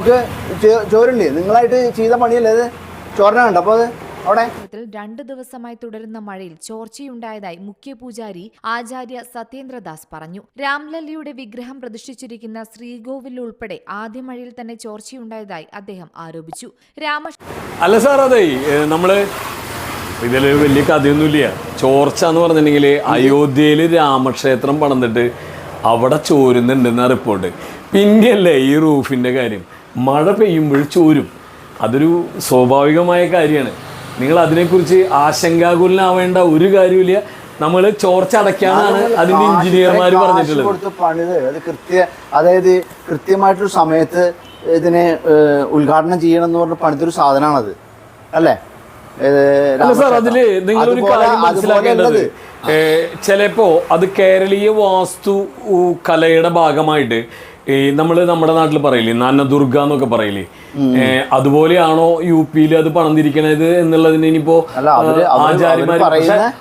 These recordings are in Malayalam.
നമുക്ക് ചോ- ചോറില്ലേ നിങ്ങളായിട്ട് ചെയ്ത പണിയല്ലേ അത് കണ്ടോ? അപ്പോൾ അത് അവിടെ. രണ്ട് ദിവസമായി തുടരുന്ന മഴയിൽ ചോർച്ചയുണ്ടായതായി മുഖ്യ പൂജാരി ആചാര്യ സത്യേന്ദ്രദാസ് പറഞ്ഞു. രാംലല്ലിയുടെ വിഗ്രഹം പ്രതിഷ്ഠിച്ചിരിക്കുന്ന ശ്രീകോവിൽ ഉൾപ്പെടെ ആദ്യ മഴയിൽ തന്നെ ചോർച്ചയുണ്ടായതായി അദ്ദേഹം ആരോപിച്ചു. രാമ അല്ല സാർ അതെ. നമ്മൾ ഇതിൽ വലിയ കഥയൊന്നുമില്ല. ചോർച്ച എന്ന് പറഞ്ഞിട്ടുണ്ടെങ്കിൽ അയോധ്യയിൽ രാമക്ഷേത്രം പണിതിട്ട് അവിടെ ചോരുന്നുണ്ടെന്ന റിപ്പോർട്ട്. പിന്നെയല്ലേ ഈ റൂഫിന്റെ കാര്യം? മഴ പെയ്യുമ്പോൾ ചോരും. അതൊരു സ്വാഭാവികമായ കാര്യമാണ്. നിങ്ങൾ അതിനെക്കുറിച്ച് ആശങ്കാകുലനാവേണ്ട ഒരു കാര്യമില്ല നമ്മൾ ചോർച്ച അടയ്ക്കാനാണ് അതിന്റെ എഞ്ചിനീയർമാർ പറഞ്ഞിട്ടുള്ളത്. കൊടുത്ത് പണിത്. അത് കൃത്യ അതായത് കൃത്യമായിട്ടൊരു സമയത്ത് ഇതിനെ ഉദ്ഘാടനം ചെയ്യണം എന്ന് പറഞ്ഞ പണിതൊരു സാധനമാണത്. അല്ലേ? സാർ അതിൽ നിങ്ങളൊരു കാര്യം മനസ്സിലാക്കേണ്ടത് ചിലപ്പോ അത് കേരളീയ വാസ്തു കലയുടെ ഭാഗമായിട്ട് ഈ നമ്മൾ നമ്മുടെ നാട്ടിൽ പറയില്ലേ നന്നദുർഗ എന്നൊക്കെ പറയില്ലേ അതുപോലെയാണോ യു പിയിൽ അത് പണന്തിരിക്കണത് എന്നുള്ളതിന് ഇനിയിപ്പോ ആചാര്യന്മാർ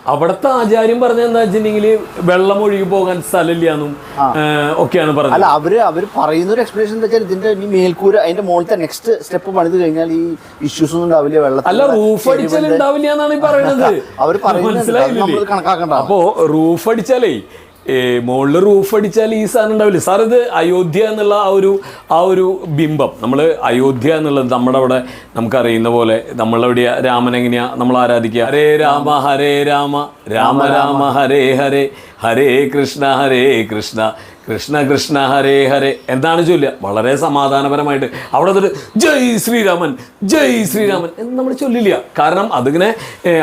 അവിടത്തെ പക്ഷെ ആചാര്യം പറഞ്ഞ എന്താ വെച്ചിട്ടുണ്ടെങ്കിൽ വെള്ളം ഒഴുകി പോകാൻ സ്ഥലമില്ലാന്നും എന്നും ഒക്കെയാണ് പറഞ്ഞത് അല്ല അവർ അവർ പറയുന്ന ഒരു എക്സ്പ്ലനേഷൻ എന്താ വെച്ചാൽ ഇതിന്റെ മേൽക്കൂര അതിന്റെ മുകളിലത്തെ നെക്സ്റ്റ് സ്റ്റെപ്പ് പണിത് കഴിഞ്ഞാൽ ഈ ഇഷ്യൂസ് ഒന്നും ഉണ്ടാവില്ല വെള്ളം അല്ല റൂഫ് അടിച്ചാൽ ഉണ്ടാവില്ല എന്നാണ് ഈ പറയുന്നത് അവർ പറയുന്നുണ്ട്. മനസ്സിലായില്ലേ. അപ്പോ റൂഫ് അടിച്ചാലേ മുകളിൽ റൂഫ് അടിച്ചാൽ ഈ സാധനം ഉണ്ടാവില്ല? സാർ ഇത് അയോധ്യ എന്നുള്ള ആ ഒരു ആ ഒരു ബിംബം. നമ്മൾ അയോധ്യ എന്നുള്ളത് നമ്മുടെ അവിടെ നമുക്കറിയുന്ന പോലെ നമ്മളെവിടെയാ രാമൻ എങ്ങനെയാ നമ്മൾ ആരാധിക്കുക? ഹരേ രാമ ഹരേ രാമ രാമ രാമ ഹരേ ഹരേ ഹരേ കൃഷ്ണ ഹരേ കൃഷ്ണ. കൃഷ്ണ കൃഷ്ണ ഹരേ ഹരേ. എന്താണ് ചൊല്ലുക? വളരെ സമാധാനപരമായിട്ട്. അവിടെ ജയ് ശ്രീരാമൻ ജയ് ശ്രീരാമൻ എന്ന് നമ്മൾ ചൊല്ലില്ല. കാരണം അതിങ്ങനെ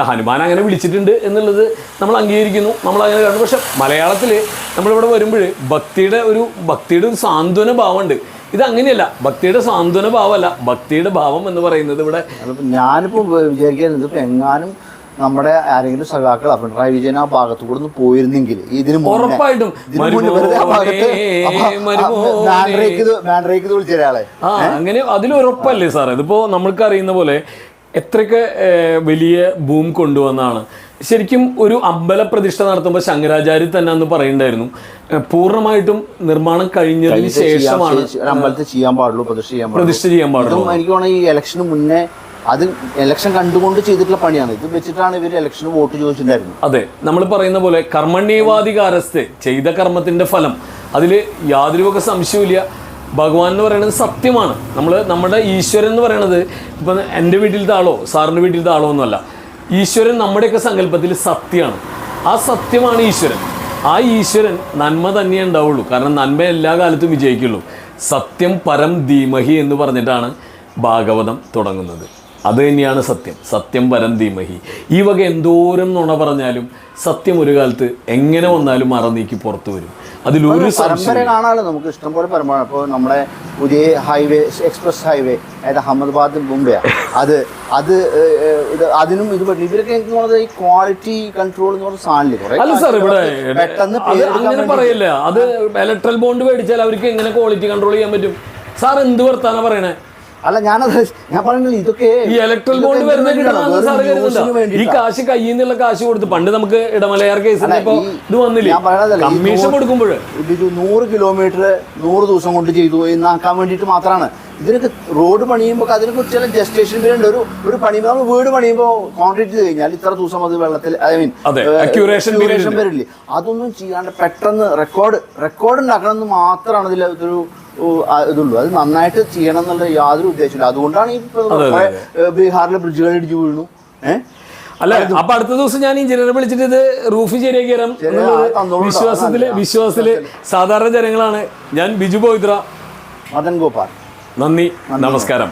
ഹനുമാൻ അങ്ങനെ വിളിച്ചിട്ടുണ്ട് എന്നുള്ളത് നമ്മൾ അംഗീകരിക്കുന്നു. നമ്മൾ അങ്ങനെ കാണുന്നു പക്ഷെ മലയാളത്തിൽ നമ്മളിവിടെ വരുമ്പോൾ ഭക്തിയുടെ ഒരു ഭക്തിയുടെ ഒരു സാന്ത്വന ഭാവമുണ്ട്. ഇത് അങ്ങനെയല്ല. ഭക്തിയുടെ സാന്ത്വന ഭാവമല്ല. ഭക്തിയുടെ ഭാവം എന്ന് പറയുന്നത് ഇവിടെ ഞാനിപ്പോൾ ഞാനിപ്പോ വിചാരിക്കുന്നത് എങ്ങാനും നമ്മുടെ ആരെങ്കിലും സഖാക്കൾ പിണറായി വിജയൻ ആ ഭാഗത്തു കൂടെ ഒന്ന് പോയിരുന്നെങ്കിൽ ഇതിന് ഉറപ്പായിട്ടും. ഇതിന് മുന്നേ വെറുതെ ആ ഭാഗത്ത് മരുമോനെ, മാൻഡ്രേക്ക് ഇത് മാൻഡ്രേക്ക് ഇത് വിളിച്ച ഒരാളെ ആ അങ്ങനെ അതിലൊരൊപ്പല്ലേ സാർ ഇതിപ്പോ നമ്മൾക്ക് അറിയുന്ന പോലെ എത്രയൊക്കെ വലിയ ഭൂം കൊണ്ടുവന്നാണ്. ശരിക്കും ഒരു അമ്പല പ്രതിഷ്ഠ നടത്തുമ്പോൾ ശങ്കരാചാര്യ തന്നെ അന്ന് പറയുണ്ടായിരുന്നു പൂർണമായിട്ടും നിർമ്മാണം കഴിഞ്ഞതിന് ശേഷമാണ് അമ്പലത്തിൽ ചെയ്യാൻ പാടുള്ളൂ പ്രതിഷ്ഠ ചെയ്യാൻ പാടുള്ളൂ. പ്രതിഷ്ഠ ചെയ്യാൻ പാടുള്ളൂ. എനിക്ക് ഈ ഇലക്ഷന് മുന്നേ അത് ഇലക്ഷൻ കണ്ടുകൊണ്ട് ചെയ്തിട്ടുള്ള പണിയാണ്. ഇത് വെച്ചിട്ടാണ് ഇവർ ഇലക്ഷന് വോട്ട് ചോദിച്ചിട്ടുണ്ടായിരുന്നത്. അതെ നമ്മൾ പറയുന്ന പോലെ കർമ്മണ്യവാദികാരസ്ഥ ചെയ്ത കർമ്മത്തിന്റെ ഫലം. അതിൽ യാതൊരു വക സംശയവുമില്ല. ഭഗവാൻ എന്ന് പറയുന്നത് സത്യമാണ്. നമ്മൾ നമ്മുടെ ഈശ്വരൻ എന്ന് പറയുന്നത് ഇപ്പം എന്റെ വീട്ടിലത്തെ ആളോ സാറിന്റെ വീട്ടിലത്തെ ആളോ ഒന്നുമല്ല. ഈശ്വരൻ നമ്മുടെയൊക്കെ സങ്കല്പത്തിൽ സത്യമാണ്. ആ സത്യമാണ് ഈശ്വരൻ. ആ ഈശ്വരൻ നന്മ തന്നെ ഉണ്ടാവുള്ളൂ. കാരണം നന്മ എല്ലാ കാലത്തും വിജയിക്കുള്ളൂ. സത്യം പരം ധീമഹി എന്ന് പറഞ്ഞിട്ടാണ് ഭാഗവതം തുടങ്ങുന്നത്. അത് തന്നെയാണ് സത്യം. സത്യം വരന്തി മഹി. ഈ വക എന്തോരം നുണ പറഞ്ഞാലും സത്യം ഒരു കാലത്ത് എങ്ങനെ വന്നാലും മറന്നീക്കി പുറത്തു വരും. അതിലൊരു പരമ്പര സംശയം കാണാമല്ലോ നമുക്ക് ഇഷ്ടംപോലെ പരമ്പര. ഇപ്പോൾ നമ്മുടെ പുതിയ ഹൈവേ എക്സ്പ്രസ് ഹൈവേ അതായത് അഹമ്മദാബാദ് മുംബൈ അത് അത് ഇത് അതിനും ഇത് ഇവരൊക്കെ എനിക്ക് തോന്നുന്നത് ഈ ക്വാളിറ്റി കൺട്രോൾ എന്ന് പറഞ്ഞ സാധനമില്ല? അല്ല സാർ ഇവിടെ പെട്ടെന്ന് അങ്ങനെ പറയില്ല. അത് ഇലക്ട്രൽ ബോണ്ട് മേടിച്ചാൽ അവർക്ക് എങ്ങനെ ക്വാളിറ്റി കൺട്രോൾ ചെയ്യാൻ പറ്റും? സാർ എന്ത് വർത്താനാണ് പറയണേ? അല്ല ഞാനത് ഞാൻ പറഞ്ഞില്ല ഇതൊക്കെ ഈ ഇലക്ട്രൽ ബോണ്ട്? കിട്ടണമെന്ന് സാറ് കരുതുന്നുണ്ടോ? ഈ കാശ് കയ്യിൽ നിന്നുള്ള കാശ് കൊടുത്ത് പണ്ട് നമുക്ക് ഇടമലയാർ ഇപ്പൊ ഇത് വന്നില്ല? ഞാൻ പറയണതല്ല, ഈ കമ്മീഷൻ നൂറ് കൊടുക്കുമ്പോൾ ഇതൊരു നൂറ് കിലോമീറ്റർ നൂറ് ദിവസം കൊണ്ട് ചെയ്തു എന്നാക്കാൻ വേണ്ടിയിട്ട് മാത്രമാണ്. ഇതിനൊക്കെ റോഡ് പണിയുമ്പോൾ അതിനൊക്കെ ചില ജസ്റ്റേഷൻ പീരീഡ് ഉണ്ട്. ഒരു ഒരു പണി നമ്മൾ വീട് പണിയുമ്പോൾ കോൺക്രീറ്റ് ചെയ്ത് കഴിഞ്ഞാൽ ഇത്ര ദിവസം അത് വെള്ളത്തിൽ ഐ മീൻ അതെ, accuracy period ഉണ്ട്. അതൊന്നും ചെയ്യാണ്ട് പെട്ടെന്ന് റെക്കോർഡ് റെക്കോർഡ് ഉണ്ടാക്കണം എന്ന് മാത്രമാണ് ഇതിൽ ഇതുള്ളൂ. അത് നന്നായിട്ട് ചെയ്യണം എന്നുള്ള യാതൊരു ഉദ്ദേശമില്ല അതുകൊണ്ടാണ് ഈ ബീഹാറിലെ ബ്രിഡ്ജുകൾ ഇടിച്ചു വീണു. ഏഹ് അല്ല അപ്പൊ അടുത്ത ദിവസം ഞാൻ എഞ്ചിനീയറെ വിളിച്ചിട്ട് ഇത് റൂഫ് ശരിയാക്കി തരാം വിശ്വാസത്തിൽ വിശ്വാസത്തിൽ സാധാരണ ജനങ്ങളാണ്. ഞാൻ ബിജു പോയിത്ര. മദൻ ഗോപാൽ. നന്ദി. നമസ്കാരം.